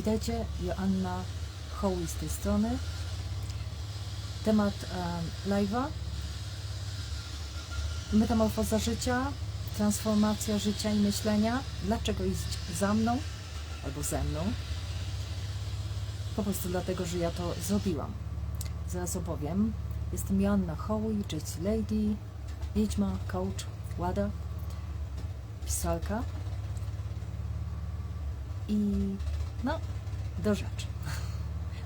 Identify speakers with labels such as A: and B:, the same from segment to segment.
A: Witajcie, Joanna Hoły z tej strony. Temat e, live'a. Metamorfoza życia, transformacja życia i myślenia. Dlaczego iść za mną albo ze mną? Po prostu dlatego, że ja to zrobiłam. Zaraz opowiem. Jestem Joanna Hoły, Jessie Lady, wiedźma, coach, łada, pisarka. I no, do rzeczy.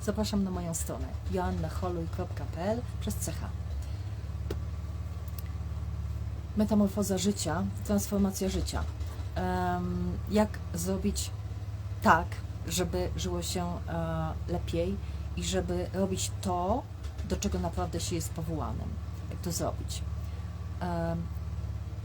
A: Zapraszam na moją stronę joannaholuj.pl przez CH. Metamorfoza życia, transformacja życia. Jak zrobić tak, żeby żyło się e, lepiej i żeby robić to, do czego naprawdę się jest powołanym. Jak to zrobić?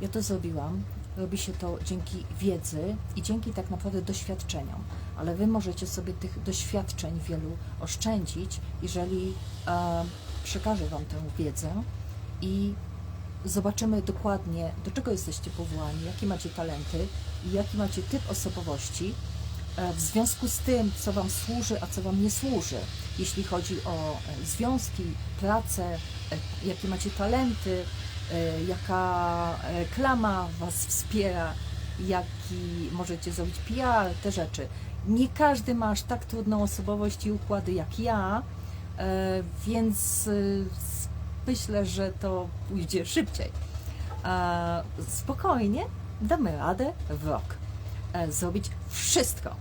A: Ja to zrobiłam. Robi się to dzięki wiedzy i dzięki tak naprawdę doświadczeniom, ale Wy możecie sobie tych doświadczeń wielu oszczędzić, jeżeli e, przekażę Wam tę wiedzę i zobaczymy dokładnie, do czego jesteście powołani, jakie macie talenty i jaki macie typ osobowości e, w związku z tym, co Wam służy, a co Wam nie służy. Jeśli chodzi o e, związki, pracę, e, jakie macie talenty, jaka reklama Was wspiera, jaki możecie zrobić PR, te rzeczy. Nie każdy ma aż tak trudną osobowość i układy jak ja, e, więc e, myślę, że to pójdzie szybciej. E, Spokojnie damy radę w rok e, zrobić wszystko.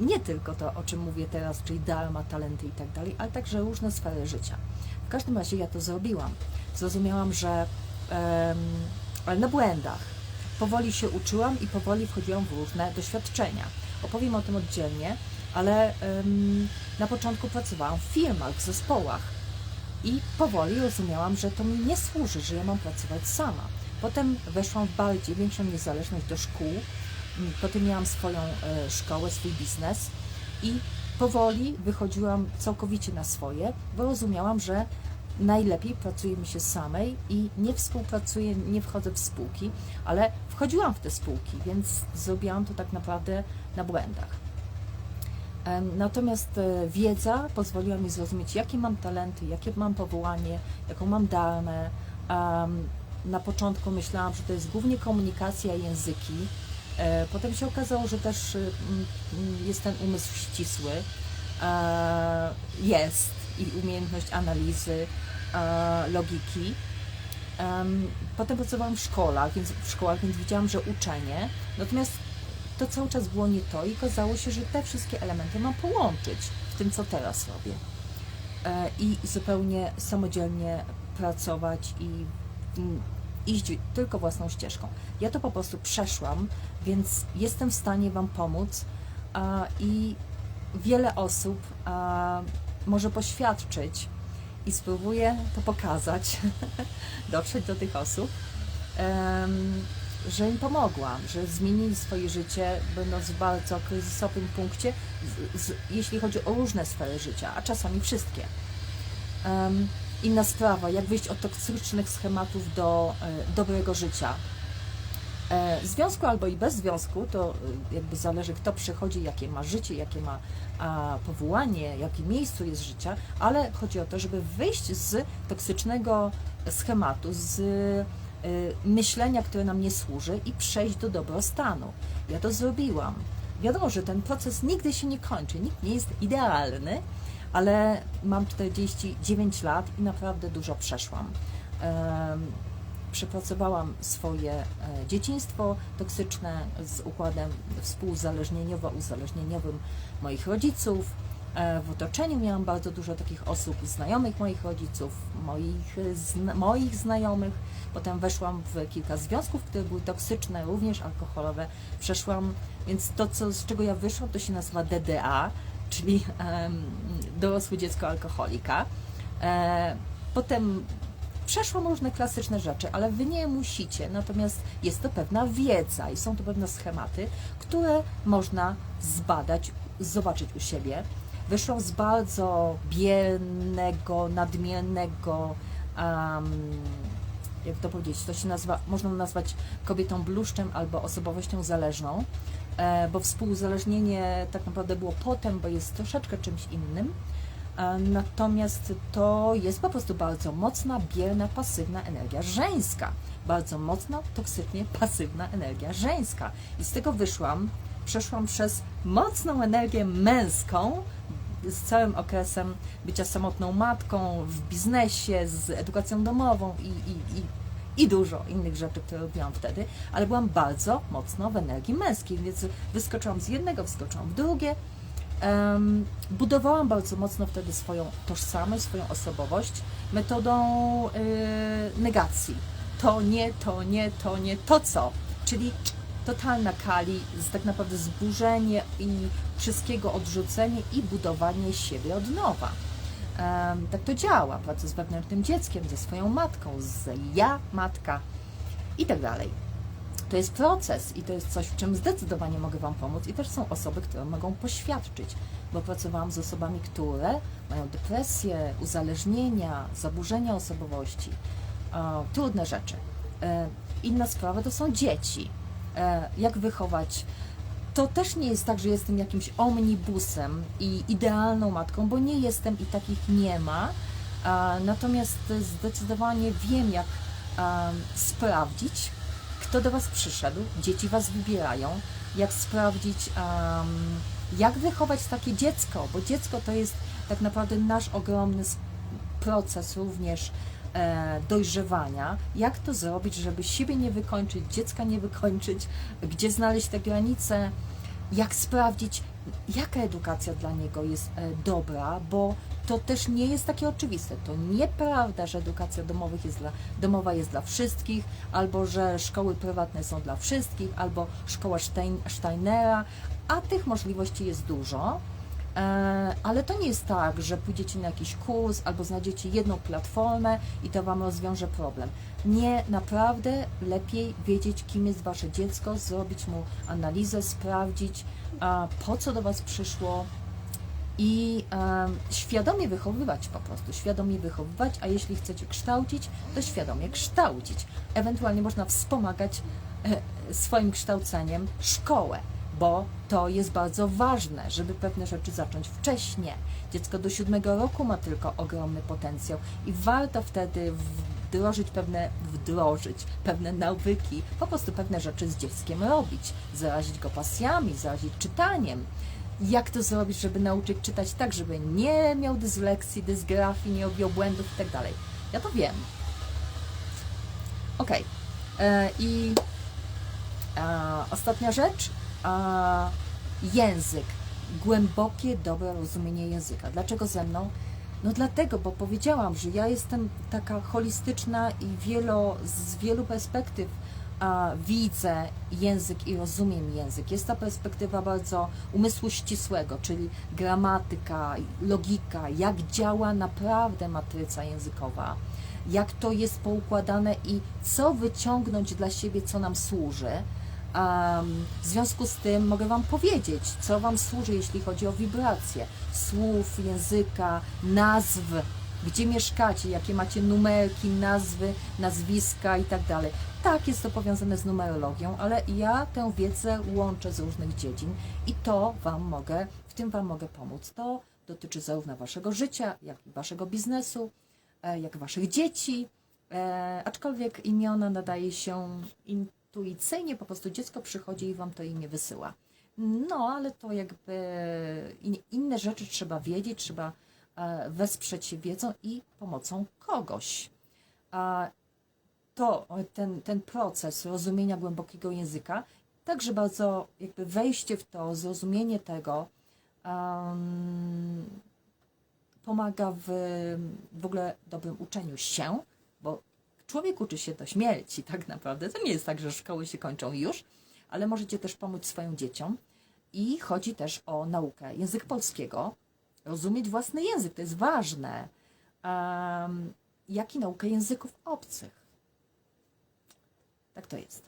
A: Nie tylko to, o czym mówię teraz, czyli dharma, talenty i tak dalej, ale także różne sfery życia. W każdym razie ja to zrobiłam. Zrozumiałam, że na błędach. Powoli się uczyłam i powoli wchodziłam w różne doświadczenia. Opowiem o tym oddzielnie, ale na początku pracowałam w firmach, w zespołach i powoli rozumiałam, że to mi nie służy, że ja mam pracować sama. Potem weszłam w bardziej większą niezależność do szkół, Mm, potem miałam swoją e, szkołę, swój biznes i powoli wychodziłam całkowicie na swoje, bo rozumiałam, że najlepiej pracuje mi się samej i nie współpracuję, nie wchodzę w spółki, ale wchodziłam w te spółki, więc zrobiłam to tak naprawdę na błędach. Natomiast e, wiedza pozwoliła mi zrozumieć, jakie mam talenty, jakie mam powołanie, jaką mam. Em, Na początku myślałam, że to jest głównie komunikacja języki. E, Potem się okazało, że też mm, jest ten umysł ścisły. E, Jest i umiejętność analizy, e, logiki. Em, Potem pracowałam w szkołach, więc w szkołach, więc widziałam, że uczenie. Natomiast to cały czas było nie to i okazało się, że te wszystkie elementy mam połączyć w tym, co teraz robię. E, I zupełnie samodzielnie pracować i mm, iść tylko własną ścieżką. Ja to po prostu przeszłam, więc jestem w stanie Wam pomóc i wiele osób może poświadczyć i spróbuję to pokazać, dotrzeć do tych osób, że im pomogłam, że zmienili swoje życie, będąc w bardzo kryzysowym punkcie, jeśli chodzi o różne sfery życia, a czasami wszystkie. Inna sprawa, jak wyjść od toksycznych schematów do e, dobrego życia. E, w związku albo i bez związku, to e, jakby zależy kto przychodzi, jakie ma życie, jakie ma powołanie, jakie miejscu jest życia, ale chodzi o to, żeby wyjść z toksycznego schematu, z e, myślenia, które nam nie służy i przejść do dobrostanu. Ja to zrobiłam. Wiadomo, że ten proces nigdy się nie kończy, nikt nie jest idealny, ale mam 49 lat i naprawdę dużo przeszłam. Przepracowałam swoje e, dzieciństwo toksyczne z układem współuzależnieniowo-uzależnieniowym moich rodziców. E, W otoczeniu miałam bardzo dużo takich osób, znajomych moich rodziców, moich, zna, moich znajomych. Potem weszłam w kilka związków, które były toksyczne, również alkoholowe. Przeszłam, więc to, co, z czego ja wyszłam, to się nazywa DDA, czyli em, dorosłe dziecko alkoholika. E, potem przeszłam różne klasyczne rzeczy, ale wy nie musicie, natomiast jest to pewna wiedza i są to pewne schematy, które można zbadać, zobaczyć u siebie. Wyszłam z bardzo biernego, nadmiernego, em, jak to powiedzieć, to się nazywa, można nazwać kobietą bluszczem albo osobowością zależną. e, bo współuzależnienie tak naprawdę było potem, bo jest troszeczkę czymś innym. Natomiast to jest po prostu bardzo mocna, bierna, pasywna energia żeńska. Bardzo mocna, toksycznie pasywna energia żeńska. I z tego wyszłam, przeszłam przez mocną energię męską, z całym okresem bycia samotną matką w biznesie, z edukacją domową i, i, i, i dużo innych rzeczy, które robiłam wtedy, ale byłam bardzo mocno w energii męskiej, więc wyskoczyłam z jednego, wskoczyłam w drugie. Budowałam bardzo mocno wtedy swoją tożsamość, swoją osobowość metodą y, negacji. To nie, to nie, to nie, to co? Czyli totalna kali, tak naprawdę zburzenie i wszystkiego odrzucenie i budowanie siebie od nowa. Tak to działa, praca z wewnętrznym dzieckiem, ze swoją matką, z ja, matka i tak dalej. To jest proces i to jest coś, w czym zdecydowanie mogę Wam pomóc. I też są osoby, które mogą poświadczyć, bo pracowałam z osobami, które mają depresję, uzależnienia, zaburzenia osobowości, trudne rzeczy. E, inna sprawa to są dzieci. E, jak wychować? To też nie jest tak, że jestem jakimś omnibusem i idealną matką, bo nie jestem i takich nie ma. E, natomiast zdecydowanie wiem, jak e, sprawdzić, kto do Was przyszedł, dzieci Was wybierają, jak sprawdzić, em, jak wychować takie dziecko, bo dziecko to jest tak naprawdę nasz ogromny proces również e, dojrzewania. Jak to zrobić, żeby siebie nie wykończyć, dziecka nie wykończyć, gdzie znaleźć te granice, jak sprawdzić, jaka edukacja dla niego jest e, dobra, bo to też nie jest takie oczywiste. To nieprawda, że edukacja domowych jest dla, domowa jest dla wszystkich, albo że szkoły prywatne są dla wszystkich, albo szkoła Stein, Steinera, a tych możliwości jest dużo. E, Ale to nie jest tak, że pójdziecie na jakiś kurs albo znajdziecie jedną platformę i to Wam rozwiąże problem. Nie, naprawdę lepiej wiedzieć, kim jest Wasze dziecko, zrobić mu analizę, sprawdzić, po co do Was przyszło i em, świadomie wychowywać po prostu, świadomie wychowywać, a jeśli chcecie kształcić, to świadomie kształcić. Ewentualnie można wspomagać e, swoim kształceniem szkołę, bo to jest bardzo ważne, żeby pewne rzeczy zacząć wcześniej. Dziecko do siódmego roku ma tylko ogromny potencjał i warto wtedy wdrożyć pewne, wdrożyć pewne nawyki, po prostu pewne rzeczy z dzieckiem robić, zarazić go pasjami, zarazić czytaniem. Jak to zrobić, żeby nauczyć czytać tak, żeby nie miał dysleksji, dysgrafii, nie objął błędów i tak. Ja to wiem. Okej. E, I e, ostatnia rzecz. E, język. Głębokie, dobre rozumienie języka. Dlaczego ze mną? No dlatego, bo powiedziałam, że ja jestem taka holistyczna i wielo, z wielu perspektyw widzę język i rozumiem język. Jest ta perspektywa bardzo umysłu ścisłego, czyli gramatyka, logika, jak działa naprawdę matryca językowa, jak to jest poukładane i co wyciągnąć dla siebie, co nam służy. W związku z tym mogę Wam powiedzieć, co Wam służy, jeśli chodzi o wibracje słów, języka, nazw, gdzie mieszkacie, jakie macie numerki, nazwy, nazwiska i tak dalej. Tak, jest to powiązane z numerologią, ale ja tę wiedzę łączę z różnych dziedzin i to Wam mogę, w tym Wam mogę pomóc. To dotyczy zarówno Waszego życia, jak i Waszego biznesu, e, jak Waszych dzieci, e, aczkolwiek imiona nadaje się intuicyjnie, po prostu dziecko przychodzi i Wam to imię wysyła. No, ale to jakby in- inne rzeczy trzeba wiedzieć, trzeba wesprzeć się wiedzą i pomocą kogoś. To, ten, ten proces rozumienia głębokiego języka, także bardzo jakby wejście w to, zrozumienie tego pomaga w, w ogóle dobrym uczeniu się, bo człowiek uczy się do śmierci tak naprawdę. To nie jest tak, że szkoły się kończą już, ale możecie też pomóc swoim dzieciom. I chodzi też o naukę języka polskiego, rozumieć własny język, to jest ważne, um, jak i naukę języków obcych. Tak to jest.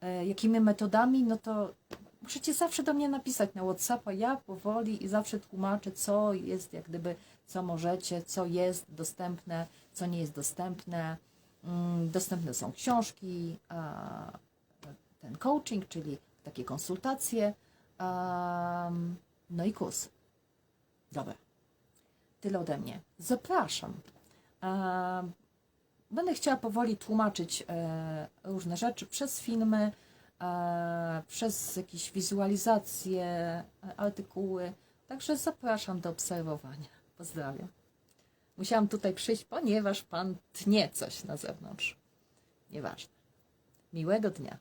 A: E, jakimi metodami, no to możecie zawsze do mnie napisać na WhatsAppa, ja powoli i zawsze tłumaczę, co jest, jak gdyby, co możecie, co jest dostępne, co nie jest dostępne. Mm, Dostępne są książki, ten coaching, czyli takie konsultacje no i kus. Dobra. Tyle ode mnie. Zapraszam. Em, Będę chciała powoli tłumaczyć e, różne rzeczy przez filmy, e, przez jakieś wizualizacje, e, artykuły. Także zapraszam do obserwowania. Pozdrawiam. Musiałam tutaj przyjść, ponieważ pan tnie coś na zewnątrz. Nieważne. Miłego dnia.